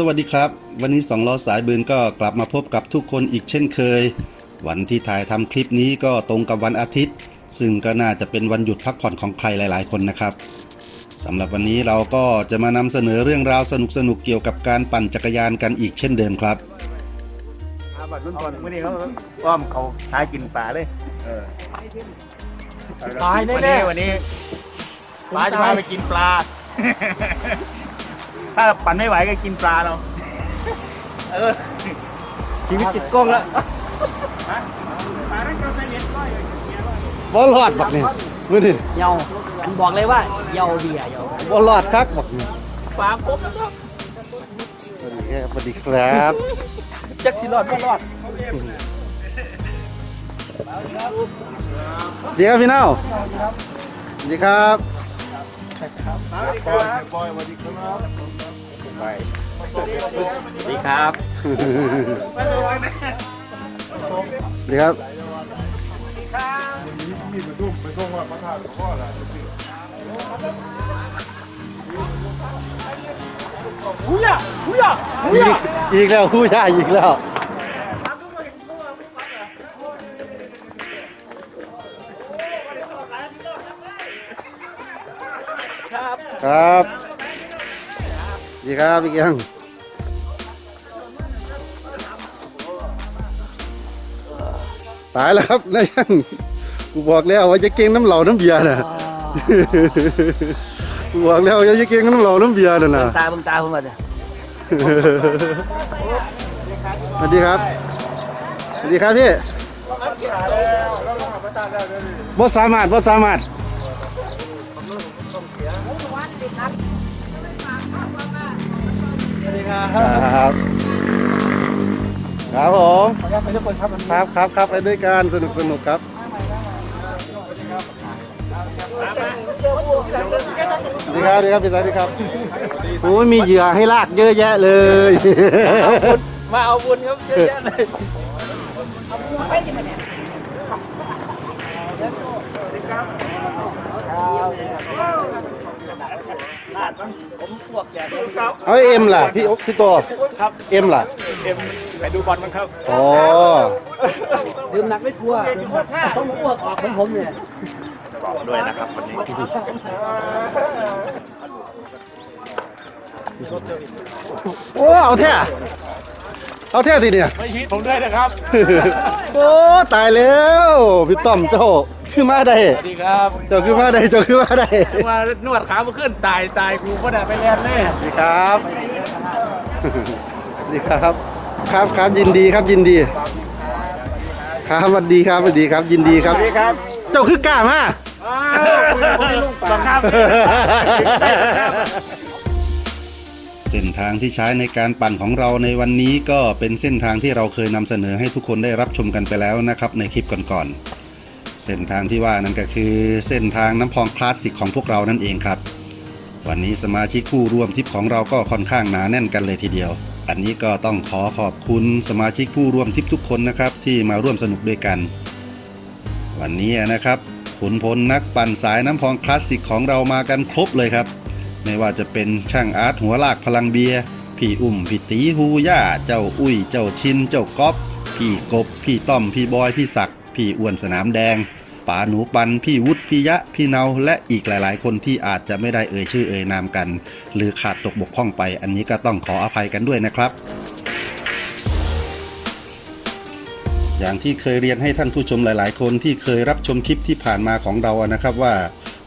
สวัสดีครับ วันนี้สองล้อสายบืนก็กลับมาพบกับทุกคนอีกเช่นเคย วันที่ถ่ายทำคลิปนี้ก็ตรงกับวันอาทิตย์ ซึ่งก็น่าจะเป็นวันหยุดพักผ่อนของใครหลาย ๆ คนนะครับสำหรับวันนี้เราก็จะมานำเสนอเรื่องราวสนุกๆเกี่ยวกับการปั่นจักรยานกันอีกเช่นเดิมครับอาบัตรรุ่นก่อนวันนี้เขาอ้อมเขาหากินปลาเลยตายวันแน่นี้ๆวันนี้ปลาจะพาไปกินปลา ถ้าปั่นไม่ไหวก็กินปลาเรา เออชีวิตติดกล้องแล้วปลาได้เจ้าใจเย็นก้อยบ่รอดบักนี่มื้อนี้เยาอันบอกเลยว่าเยาเบียร์เยาบ่รอดคักบักนี่ปลาครบแล้วครับสวัสดีครับจักสิรอดไม่รอด สวัสดีครับพี่เน่าสวัสดีครับสวัสดีครับสวัสดีครับหุยอะหุยอะหุยอีอะกอีกแล้วผู้ใหญ่อีกแล้ว ครับครับสวัสดีครับพี่เกียงตายแล้วครับนายยังกูบอกแล้วว่าจะเก่งน้ำเหล่าน้ำเบียร์น่ะกูบอกแล้วว่าจะเก่งน้ำเหล่าน้ำเบียร์น่ะนะตาเบิ่งตาผมก่อนเนี่ยสวัสดีครับ สวัสดีครับพี่บ่สามารถบ่สามารถ ครับ ครับผมครับครับครับไปด้วยกันสนุกสนุกครับสวัสดีครับสวัสดีครับพี่สวัสดีครับโอ้ยมีเหยื่อให้ลากเยอะแยะเลยมาเอาบุญครับเยอะแยะเลย ผมพวกแกเนี่ยเอาเอ็มล่ะพี่พี่ตัวครับเอ็มล่ะเอ็มไปดูบอลมั้งครับอ๋อดื่มหนักไม่กลัวต้องอ้วกออกของผมเนี่ยด้วยนะครับวันนี้โอ้เอาแท้เอาแท้ทีเนี่ยไม่ชีวิตผมด้วยนะครับ โอ้ตายแล้วพี่ต้อมเจ้า คือมาได้สวัสดีครับเจ้าคือมาได้เจ้าคือมาได้มานวดขามาขึ้นตายตายกูก็ได้ไปแลนด์เลยสวัสดีครับสวัสดีครับ ครับครับยินดีครับยินดี ครับสวัสดีครับสวัสดีครับยินดีครับ สวัสดีครับ เจ้าคือกล้ามากอ้าวคุณคุณลุงปาครับเส้นทางที่ใช้ในการปั่นของเราในวันนี้ก็เป็นเส้นทางที่เราเคยนำเสนอให้ทุกคนได้รับชมกันไปแล้วนะครับในคลิปก่อนๆ เส้นทางที่ว่านั้นก็คือเส้นทางน้ำพองคลาสสิกของพวกเรานั่นเองครับ วันนี้สมาชิกผู้ร่วมทริปของเราก็ค่อนข้างหนาแน่นกันเลยทีเดียว อันนี้ก็ต้องขอขอบคุณสมาชิกผู้ร่วมทริปทุกคนนะครับ ที่มาร่วมสนุกด้วยกัน วันนี้นะครับขุนพลนักปั่นสายน้ำพองคลาสสิกของเรามากันครบเลยครับ ไม่ว่าจะเป็นช่างอาร์ตหัวลากพลังเบียร์พี่อุ่มพี่ตีฮูย่าเจ้าอุ้ย เจ้าชิน เจ้าก๊อฟพี่กบ พี่ต้อม พี่บอย พี่ศักดิ์พี่อ้วนสนามแดง ป๋าหนูปัน พี่วุฒิพี่ยะ พี่เนาและอีกหลาย ๆ คนที่อาจจะไม่ได้เอ่ยชื่อเอ่ยนามกัน หรือขาดตกบกพร่องไป อันนี้ก็ต้องขออภัยกันด้วยนะครับอย่างที่เคยเรียนให้ท่านผู้ชมหลาย ๆ คนที่เคยรับชมคลิปที่ผ่านมาของเราอะนะครับว่า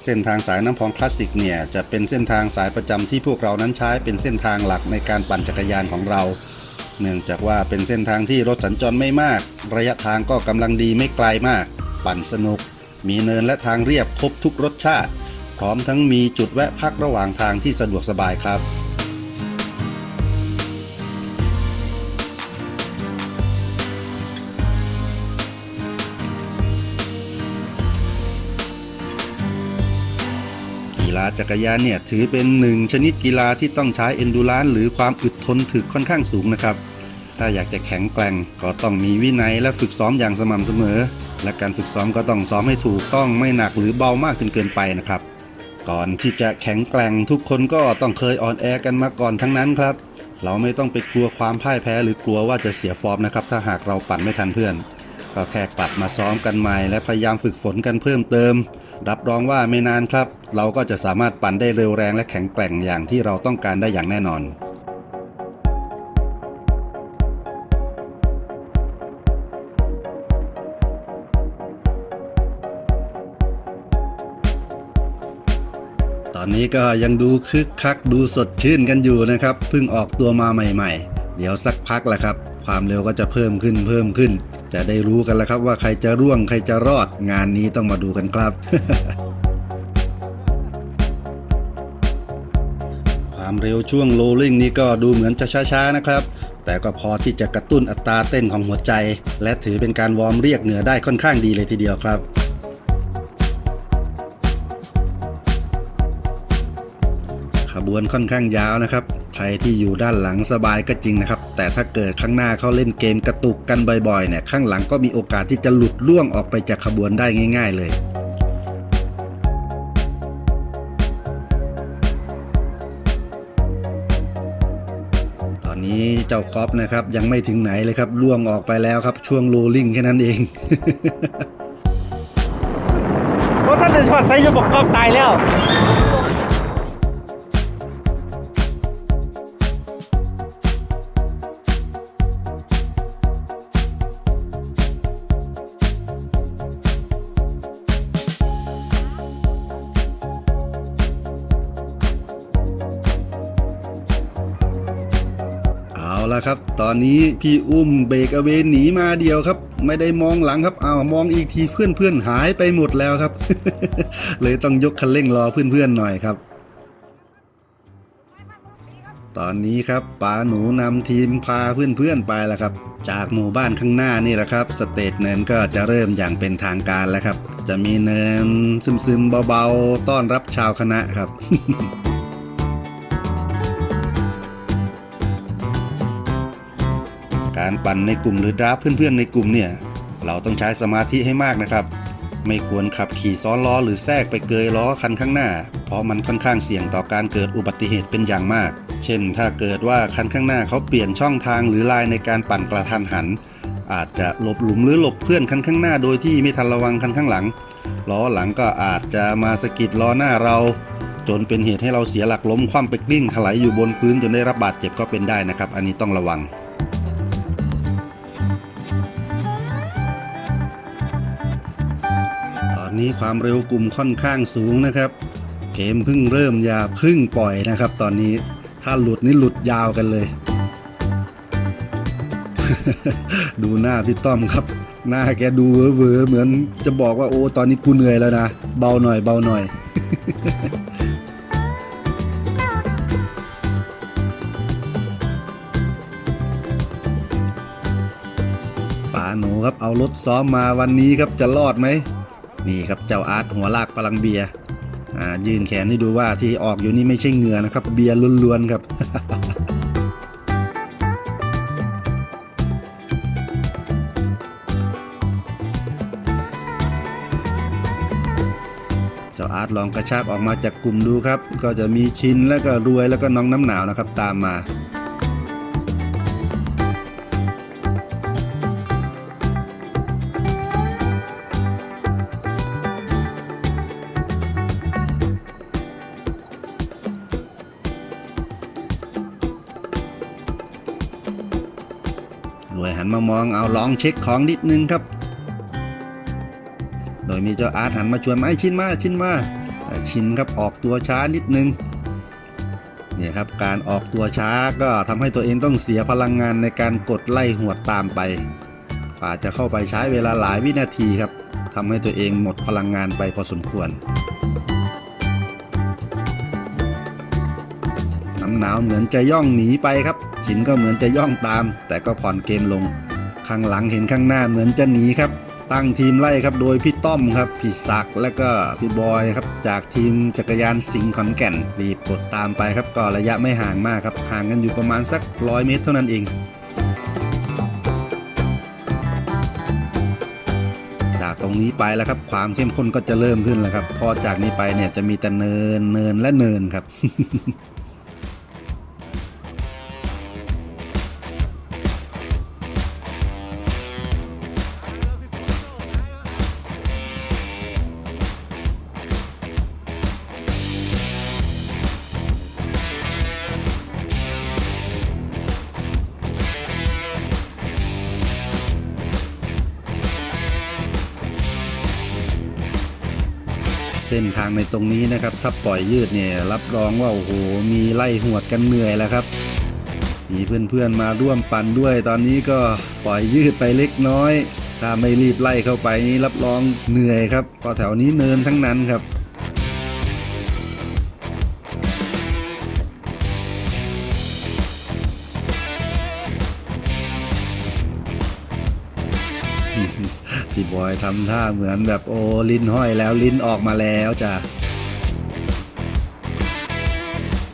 เส้นทางสายน้ำพองคลาสสิกเนี่ยจะเป็นเส้นทางสายประจำที่พวกเรานั้นใช้เป็นเส้นทางหลักในการปั่นจักรยานของเรา เนื่องจากว่าเป็นเส้นทางที่รถสัญจรไม่มาก ระยะทางก็กำลังดีไม่ไกลมาก ปั่นสนุก มีเนินและทางเรียบครบทุกรสชาติ พร้อมทั้งมีจุดแวะพักระหว่างทางที่สะดวกสบายครับกีฬาจักรยานเนี่ยถือเป็นหนึ่งชนิดกีฬาที่ต้องใช้เอนดูรานหรือความอึดทนถึกค่อนข้างสูงนะครับ ถ้าอยากจะแข็งแกร่งก็ต้องมีวินัยและฝึกซ้อมอย่างสม่ำเสมอ และการฝึกซ้อมก็ต้องซ้อมให้ถูกต้องไม่หนักหรือเบามากจนเกินไปนะครับ ก่อนที่จะแข็งแกร่งทุกคนก็ต้องเคยอ่อนแอกันมาก่อนทั้งนั้นครับ เราไม่ต้องไปกลัวความพ่ายแพ้หรือกลัวว่าจะเสียฟอร์มนะครับ ถ้าหากเราปั่นไม่ทันเพื่อน ก็แค่กลับมาซ้อมกันใหม่ และพยายามฝึกฝนกันเพิ่มเติม รับรองว่าไม่นานครับ เราก็จะสามารถปั่นได้เร็วแรงและแข็งแกร่งอย่างที่เราต้องการได้อย่างแน่นอน อนนี้ก็ยังดูคึกคักดูสดชื่นกันอยู่นะครับเพิ่งออกตัวมาใหม่ๆ เดี๋ยวสักพักแหละครับ ความเร็วก็จะเพิ่มขึ้นเพิ่มขึ้น จะได้รู้กันแล้วครับว่าใครจะร่วงใครจะรอดงานนี้ต้องมาดูกันครับ ความเร็วช่วงโรลลิ่งนี้ก็ดูเหมือนจะช้าๆนะครับ แต่ก็พอที่จะกระตุ้นอัตราเต้นของหัวใจ และถือเป็นการวอร์มเรียกเหนือได้ค่อนข้างดีเลยทีเดียวครับ วนค่อนข้างยาวนะครับ ใครที่อยู่ด้านหลังสบายก็จริงนะครับ แต่ถ้าเกิดข้างหน้าเขาเล่นเกมกระตุกกันบ่อยๆเนี่ยข้างหลังก็มีโอกาสที่จะหลุดล่วงออกไปจากขบวนได้ง่าย ๆ เลยตอนนี้เจ้าก๊อฟนะครับยังไม่ถึงไหนเลยครับล่วงออกไปแล้วครับช่วงโรลลิ่งแค่นั้นเองเพราะท่านจะถอดไซส์จะบอกกอบตายแล้ว นี้พี่อุ้มเบรกเอาเวนหนีมาเดียวครับ ไม่ได้มองหลังครับอ้าวมองอีกทีเพื่อนเพื่อนหายไปหมดแล้วครับ เลยต้องยกคันเร่งรอเพื่อนเพื่อนหน่อยครับ ตอนนี้ครับป๋าหนูนำทีมพาเพื่อนเพื่อนไปแล้วครับ จากหมู่บ้านข้างหน้านี่แหละครับ สเตจเนินก็จะเริ่มอย่างเป็นทางการแล้วครับ จะมีเนินซึมๆเบาๆ ต้อนรับชาวคณะครับ การปั่นในกลุ่มหรือดราฟเพื่อนๆในกลุ่มเนี่ยเราต้องใช้สมาธิให้มากนะครับ ไม่ควรขับขี่ซ้อนล้อหรือแทรกไปเกยล้อคันข้างหน้า เพราะมันค่อนข้างเสี่ยงต่อการเกิดอุบัติเหตุเป็นอย่างมาก เช่น ถ้าเกิดว่าคันข้างหน้าเขาเปลี่ยนช่องทางหรือลายในการปั่นกระทันหัน อาจจะหลบหลุมหรือหลบเพื่อนคันข้างหน้าโดยที่ไม่ทันระวังคันข้างหลังล้อหลังก็อาจจะมาสะกิดล้อหน้าเรา จนเป็นเหตุให้เราเสียหลักล้มคว่ำไปกลิ้งถลายอยู่บนพื้นจนได้รับบาดเจ็บก็เป็นได้นะครับ อันนี้ต้องระวัง นี้ความเร็วกลุ่มค่อนข้างสูงนะครับ เกมเพิ่งเริ่มอย่าเพึ่งปล่อยนะครับ ตอนนี้ถ้าหลุดนี่หลุดยาวกันเลย ดูหน้าพี่ต้อมครับ หน้าแกดูเวอเหมือนจะบอกว่าโอ้ตอนนี้กูเหนื่อยแล้วนะ เบาหน่อยเบาหน่อยป๋าหนูครับเอารถซ้อมมาวันนี้ครับจะรอดไหม นี่ครับเจ้าอาร์ตหัวลากพลังเบียร์อ่ายืนแขนให้ดูว่าที่ออกอยู่นี่ไม่ใช่เหงื่อนะครับ เบียร์ล้วนๆครับเจ้าอาร์ตลองกระชากออกมาจากกลุ่มดูครับ ก็จะมีชินแล้วก็รวยแล้วก็น้องน้ำหนาวนะครับตามมา องเอาลองเช็คของนิดนึงครับ โดยมีเจ้าอาร์ตหันมาชวนมาไอ้ชินมาชินมาแต่ชินครับออกตัวช้านิดนึงเนี่ยครับการออกตัวช้าก็ทำให้ตัวเองต้องเสียพลังงานในการกดไล่หวดตามไปกว่าจะเข้าไปใช้เวลาหลายวินาทีครับทำให้ตัวเองหมดพลังงานไปพอสมควร น้ำหนาวเหมือนจะย่องหนีไปครับ ชินก็เหมือนจะย่องตาม แต่ก็ผ่อนเกมลง ข้างหลังเห็นข้างหน้าเหมือนจะหนีครับ ตั้งทีมไล่ครับโดยพี่ต้อมครับพี่ศักและก็พี่บอยครับจากทีมจักรยานสิงห์ขอนแก่นรีบกดตามไปครับก็ระยะไม่ห่างมากครับห่างกันอยู่ประมาณสักร้อยเมตรเท่านั้นเองจากตรงนี้ไปแล้วครับ ความเข้มข้นก็จะเริ่มขึ้นแล้วครับ พอจากนี้ไปเนี่ยจะมีแต่เนินเนินและเนินครับ ทางในตรงนี้นะครับ ถ้าปล่อยยืดเนี่ยรับรองว่าโอ้โหมีไล่หวดกันเหนื่อยแล้วครับ มีเพื่อนๆมาร่วมปั่นด้วย ตอนนี้ก็ปล่อยยืดไปเล็กน้อย ถ้าไม่รีบไล่เข้าไปนี้รับรองเหนื่อยครับเพราะแถวนี้เนินทั้งนั้นครับ พี่บอยทำท่าเหมือนแบบโอ้ลิ้นห้อยแล้วลิ้นออกมาแล้วจ้ะ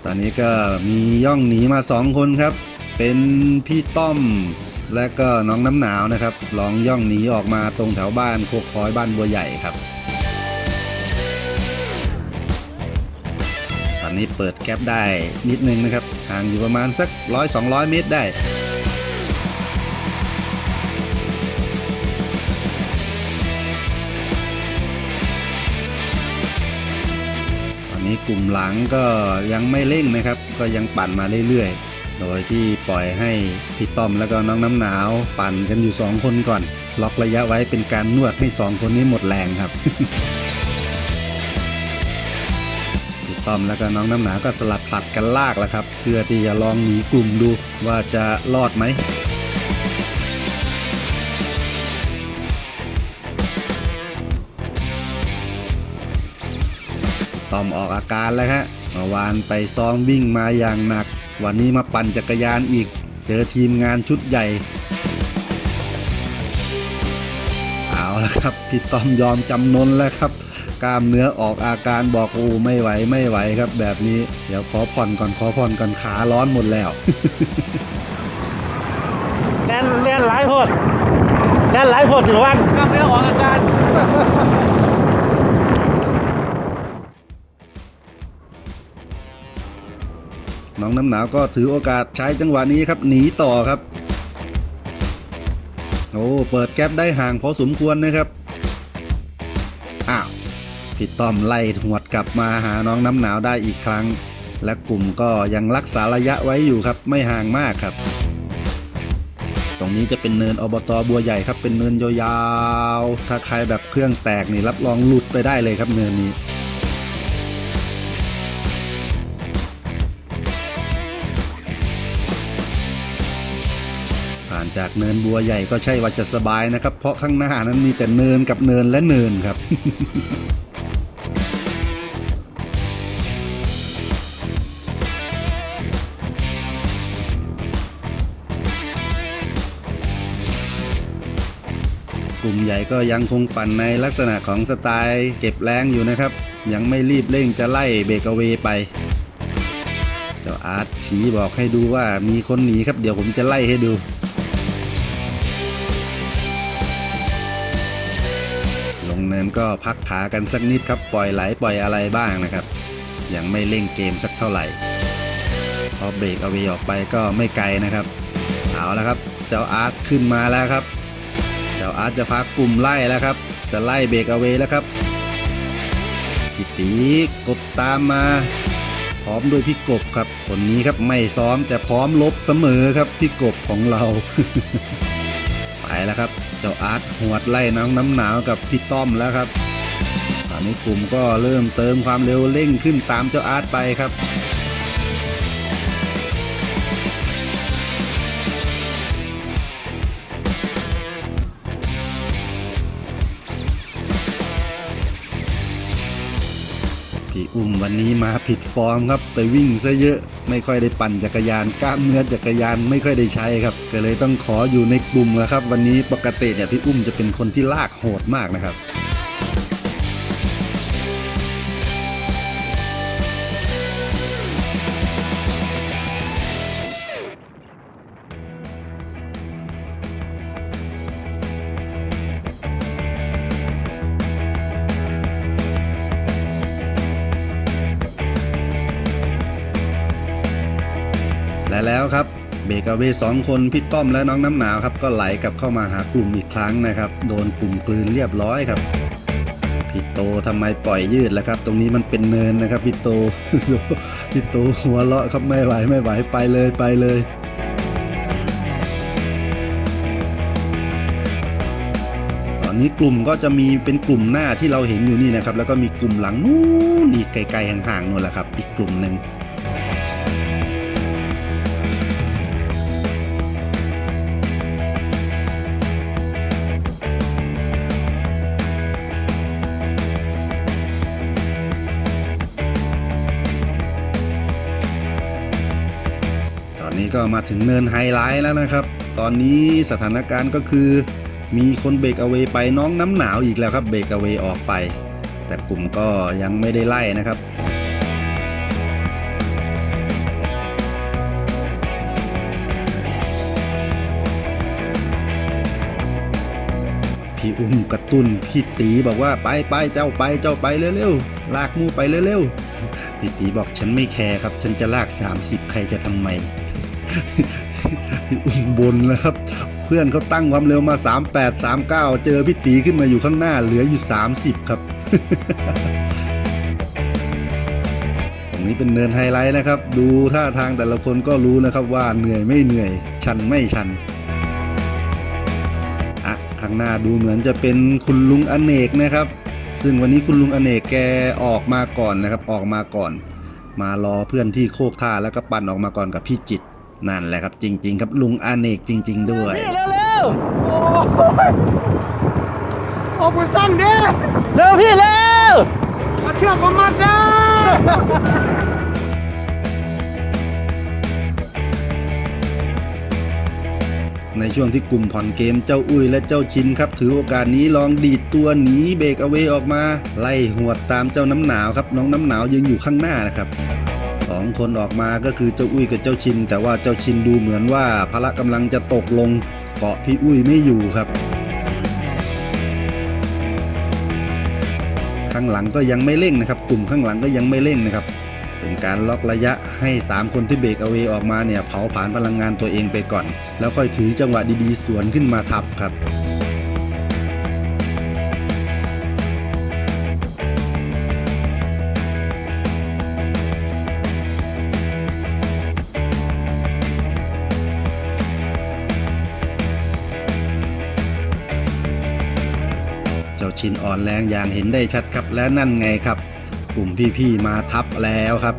ตอนนี้ก็มีย่องหนีมาสองคนครับ เป็นพี่ต้อมและก็น้องน้ำหนาวนะครับลองย่องหนีออกมาตรงแถวบ้านโคกคอยบ้านบัวใหญ่ครับ ตอนนี้เปิดแก๊ปได้นิดนึงนะครับห่างอยู่ประมาณสักร้อยสองร้อยเมตรได้ กลุ่มหลังก็ยังไม่เร่งนะครับ ก็ยังปั่นมาเรื่อยๆ โดยที่ปล่อยให้พี่ต้อมแล้วก็น้องน้ำหนาวปั่นกันอยู่ 2 คนก่อน ล็อกระยะไว้เป็นการนวดให้ 2 คนนี้หมดแรงครับพี่ต้อมแล้วก็น้องน้ำหนาวก็สลับผลัดกันลากแล้วครับ เพื่อที่จะลองหนีกลุ่มดูว่าจะรอดไหม ต้อมออกอาการแล้วฮะเมื่อวานไปซ้อมวิ่งมาอย่างหนัก วันนี้มาปั่นจักรยานอีก เจอทีมงานชุดใหญ่ เอาละครับ พี่ต้อมยอมจำนนแล้วครับ กล้ามเนื้อออกอาการบอกโอ้ไม่ไหวไม่ไหวครับ แบบนี้เดี๋ยวขอผ่อนก่อนขอผ่อนก่อนขาร้อนหมดแล้วแล่นแล่นหลายโพดแล่นหลายโพดอยู่วันกล้ามเนื้อออกอาการ น้องน้ำหนาวก็ถือโอกาสใช้จังหวะนี้ครับหนีต่อครับ โอ้เปิดแก๊ปได้ห่างพอสมควรนะครับอ้าวพี่ต้อมไล่หวดกลับมาหาน้องน้ำหนาวได้อีกครั้ง และกลุ่มก็ยังรักษาระยะไว้อยู่ครับไม่ห่างมากครับ ตรงนี้จะเป็นเนินอบตบัวใหญ่ครับเป็นเนินยาวๆถ้าใครแบบเครื่องแตกนี่รับรองหลุดไปได้เลยครับเนินนี้ จากเนินบัวใหญ่ก็ใช่ว่าจะสบายนะครับ เพราะข้างหน้านั้นมีแต่เนินกับเนินและเนินครับกลุ่มใหญ่ก็ยังคงปั่นในลักษณะของสไตล์เก็บแรงอยู่นะครับ ยังไม่รีบเร่งจะไล่เบรกเวย์ไป เจ้าอาร์ตชี้บอกให้ดูว่ามีคนหนีครับเดี๋ยวผมจะไล่ให้ดู งเนินก็พักขากันสักนิดครับปล่อยไหลปล่อยอะไรบ้างนะครับ ยังไม่เร่งเกมสักเท่าไหร่ พอเบรกเอาไว้ออกไปก็ไม่ไกลนะครับ เอาแล้วครับ เจ้าอาร์ตขึ้นมาแล้วครับ เจ้าอาร์ตจะพักกลุ่มไล่แล้วครับ จะไล่เบรกเอาไว้แล้วครับพี่ตีกบตามมาพร้อมด้วยพี่กบครับคนนี้ครับไม่ซ้อมแต่พร้อมลบเสมอครับพี่กบของเรา ไปแล้วครับ เจ้าอาร์ตหวดไล่น้องน้ำหนาวกับพี่ต้อมแล้วครับตอนนี้กลุ่มก็เริ่มเติมความเร็วเร่งขึ้นตามเจ้าอาร์ตไปครับพี่อุ้มวันนี้มาผิดฟอร์มครับไปวิ่งซะเยอะ ไม่ค่อยได้ปั่นจักรยานกล้ามเนื้อจักรยานไม่ค่อยได้ใช้ครับก็เลยต้องขออยู่ในกลุ่มแล้วครับ วันนี้ปกติเนี่ยพี่อุ้มจะเป็นคนที่ลากโหดมากนะครับ และแล้วครับเบรกเอาเวสองคนพี่ต้อมและน้องน้ำหนาวครับก็ไหลกลับเข้ามาหากลุ่มอีกครั้งนะครับ โดนกลุ่มกลืนเรียบร้อยครับพี่โตทำไมปล่อยยืดล่ะครับ ตรงนี้มันเป็นเนินนะครับพี่โตพี่โตหัวเราะครับไม่ไหวไม่ไหวไปเลยไปเลยตอนนี้กลุ่มก็จะมีเป็นกลุ่มหน้าที่เราเห็นอยู่นี่นะครับ แล้วก็มีกลุ่มหลังนู้นอีกไกลๆห่างๆนู่นแหละครับ อีกกลุ่มหนึ่ง นี้ก็มาถึงเนินไฮไลท์แล้วนะครับ ตอนนี้สถานการณ์ก็คือ มีคนเบรกเอาไว้ไปน้องน้ำหนาวอีกแล้วครับเบรกเอาไว้ออกไป แต่กลุ่มก็ยังไม่ได้ไล่นะครับพี่อุ้มกระตุ้นพี่ตีบอกว่าไปไปเจ้าไปเจ้าไปเร็วๆลากมูไปเร็วๆพี่ตีบอกฉันไม่แคร์ครับ ฉันจะลาก 30 ใครจะทำไม บนแล้วครับ เพื่อนเขาตั้งความเร็วมา 38 39 เจอพี่ตีขึ้นมาอยู่ข้างหน้าเหลืออยู่ 30 ครับตรงนี้เป็นเนินไฮไลท์นะครับ ดูท่าทางแต่ละคนก็รู้นะครับว่าเหนื่อยไม่เหนื่อย ชันไม่ชันอะข้างหน้าดูเหมือนจะเป็นคุณลุงอเนกนะครับ ซึ่งวันนี้คุณลุงอเนกแกออกมาก่อนนะครับ ออกมาก่อน มารอเพื่อนที่โคกท่าแล้วก็ปั่นออกมาก่อนกับพี่จิตร นั่นแหละครับจริง ๆ ครับลุงอเนกจริง ๆ ด้วยพี่เร็วๆโอ้ยโอ้คุณตั้งดิเร็วพี่เร็วมาเชือกผมมาเด้ในช่วงที่กลุ่มผ่อนเกมเจ้าอุ้ยและเจ้าชินครับ ถือโอกาสนี้ลองดีดตัวหนีเบรกเอาไว้ออกมา ไล่หวดตามเจ้าน้ำหนาวครับ น้องน้ำหนาวยืนอยู่ข้างหน้านะครับ องคนออกมาก็คือเจ้าอุ้ยกับเจ้าชิน แต่ว่าเจ้าชินดูเหมือนว่าพละกำลังจะตกลงเกาะพี่อุ้ยไม่อยู่ครับข้างหลังก็ยังไม่เร่งนะครับ กลุ่มข้างหลังก็ยังไม่เร่งนะครับ เป็นการล็อกระยะให้ 3 คนที่เบรกเอาไว้ออกมาเนี่ยเผาผลาญพลังงานตัวเองไปก่อน แล้วค่อยถือจังหวะดีๆสวนขึ้นมาทับครับ ชินอ่อนแรงอย่างเห็นได้ชัดครับและนั่นไงครับ กลุ่มพี่ๆมาทับแล้วครับ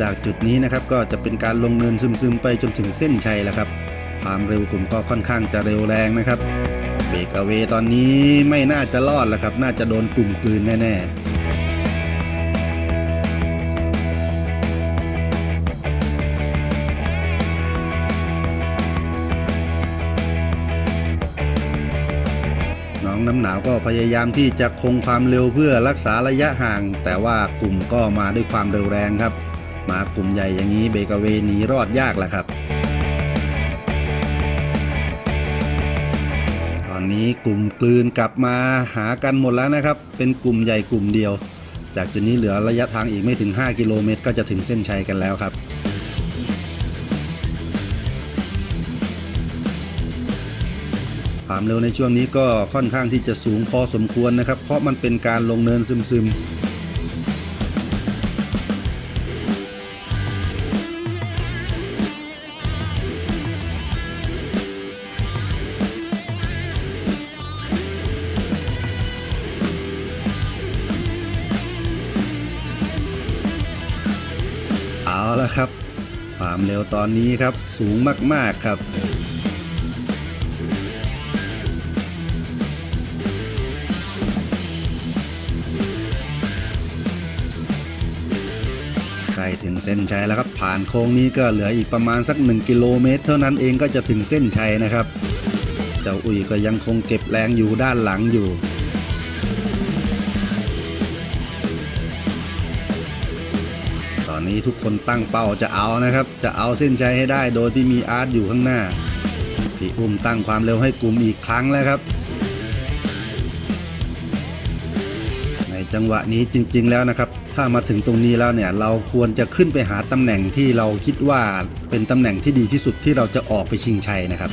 จากจุดนี้นะครับก็จะเป็นการลงเนินซึมๆไปจนถึงเส้นชัยแล้วครับ ความเร็วกลุ่มก็ค่อนข้างจะเร็วแรงนะครับ เบรกเอาเวตอนนี้ไม่น่าจะรอดแล้วครับ น่าจะโดนกลุ่มกลืนแน่ๆ น้องน้ำหนาวก็พยายามที่จะคงความเร็วเพื่อรักษาระยะห่าง แต่ว่ากลุ่มก็มาด้วยความเร็วแรงครับ มากลุ่มใหญ่อย่างนี้เบเกเวหนีรอดยากแหละครับ ตอนนี้กลุ่มกลืนกลับมาหากันหมดแล้วนะครับ เป็นกลุ่มใหญ่กลุ่มเดียว จากจุดนี้เหลือระยะทางอีกไม่ถึง 5 กิโลเมตร ก็จะถึงเส้นชัยกันแล้วครับ ความเร็วในช่วงนี้ก็ค่อนข้างที่จะสูงพอสมควรนะครับ เพราะมันเป็นการลงเนินซึมๆเอาละครับ ความเร็วตอนนี้ครับสูงมาก ๆ ครับ ล้ถึงเส้นชัยแล้วครับผ่านโค้งนี้ก็เหลืออีกประมาณสัก 1 กิโลเมตร เท่านั้นเองก็จะถึงเส้นชัยนะครับ เจ้าอุ้ยก็ยังคงเก็บแรงอยู่ด้านหลังอยู่ตอนนี้ทุกคนตั้งเป้าจะเอานะครับ จะเอาเส้นชัยให้ได้โดยที่มีอาร์ตอยู่ข้างหน้า พี่อุ้มตั้งความเร็วให้กลุ่มอีกครั้งแล้วครับ ในจังหวะนี้จริง ๆ แล้วนะครับ ถ้ามาถึงตรงนี้แล้วเนี่ยเราควรจะขึ้นไปหาตำแหน่งที่เราคิดว่าเป็นตำแหน่งที่ดีที่สุดที่เราจะออกไปชิงชัยนะครับ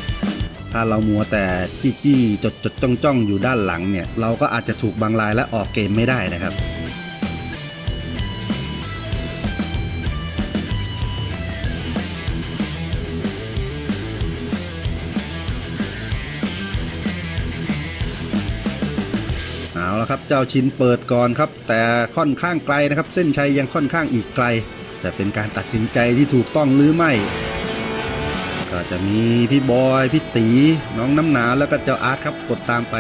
ถ้าเรามัวแต่จี้จี้จดจดจ้องจ้องอยู่ด้านหลังเนี่ยเราก็อาจจะถูกบางรายและออกเกมไม่ได้นะครับ ครับเจ้าชินเปิดก่อนครับ แต่ค่อนข้างไกลนะครับ เส้นชัยยังค่อนข้างอีกไกล แต่เป็นการตัดสินใจที่ถูกต้องหรือไม่ ก็จะมีพี่บอยพี่ตีน้องน้ำหนาวแล้วก็เจ้าอาร์ตครับกดตามไป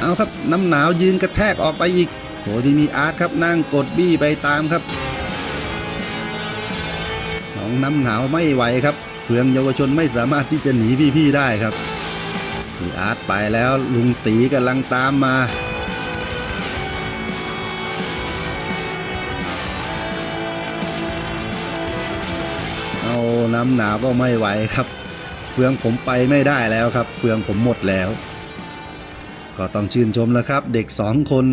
เอาครับน้ำหนาวยืนกระแทกออกไปอีกโหที่มีอาร์ตครับนั่งกดบี้ไปตามครับน้องน้ำหนาวไม่ไหวครับเพืองเยาวชนไม่สามารถที่จะหนีพี่ๆได้ครับ พี่อาร์ตไปแล้วลุงตีกำลังตามมา เอาน้ำหนาวก็ไม่ไหวครับ เฟืองผมไปไม่ได้แล้วครับ เฟืองผมหมดแล้ว ก็ต้องชื่นชมแล้วครับ เด็กสองคน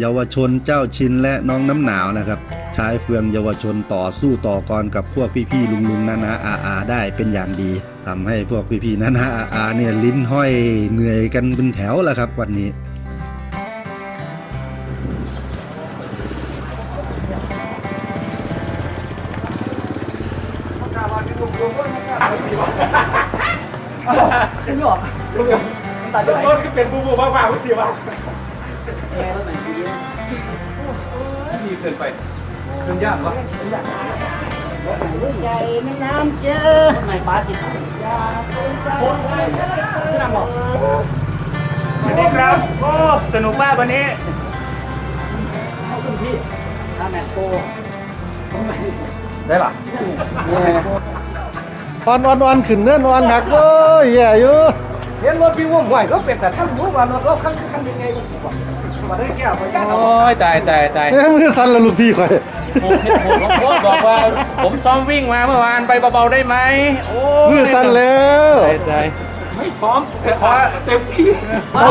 เยาวชนเจ้าชินและน้องน้ำหนาวนะครับใช้เฟืองเยาวชนต่อสู้ต่อกรกับพวกพี่ๆลุงๆนานาอาอาได้เป็นอย่างดี ทำให้พวกพี่ๆนานาอาอาเนี่ยลิ้นห้อยเหนื่อยกันเป็นแถวแล้วครับ วันนี้ไม่ออกตัดไปไหนรถก็เป็นบูบูบ้าๆผู้เสียวะแอร์รถไหนดีมีเกินไปขึ้นยากปะ ใจมันน้ำเจอรถไหนฟ้าจิตชื่อนางบอกสวัสดีครับโอ้สนุกมากวันนี้เข้าขึ้นพี่ถ้าแมตโกต้องไหนได้ปะออนออนออนขึ้นเนื้อนอนหักเอ้ยแย่อยู่เห็นรถพี่ว่องไหวรถเป็ดแต่ท่านรู้ว่ารถเราขั้นขั้นยังไงมาได้แก้วไปยากโอ้ยตายตายตายเอ้ยมือสั่นแล้วลูกพี่ข่อย ผมผมผมผมบอกว่าผมซ้อมวิ่งมาเมื่อวานไปเบาๆได้ไหมโอ้มือสั่นแล้วตายตายไม่พร้อมแต่พอเต็มที่เอา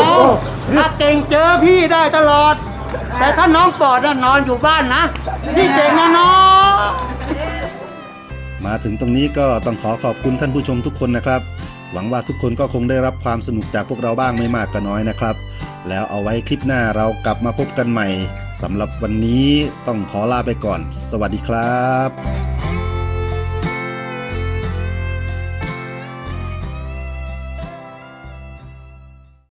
ถ้าเก่งเจอพี่ได้ตลอด แต่ถ้าน้องปอดน่ะนอนอยู่บ้านนะพี่เก่งนะน้องมาถึงตรงนี้ก็ต้องขอขอบคุณท่านผู้ชมทุกคนนะครับ หวังว่าทุกคนก็คงได้รับความสนุกจากพวกเราบ้างไม่มากก็น้อยนะครับ แล้วเอาไว้คลิปหน้าเรากลับมาพบกันใหม่ สำหรับวันนี้ต้องขอลาไปก่อน สวัสดีครับ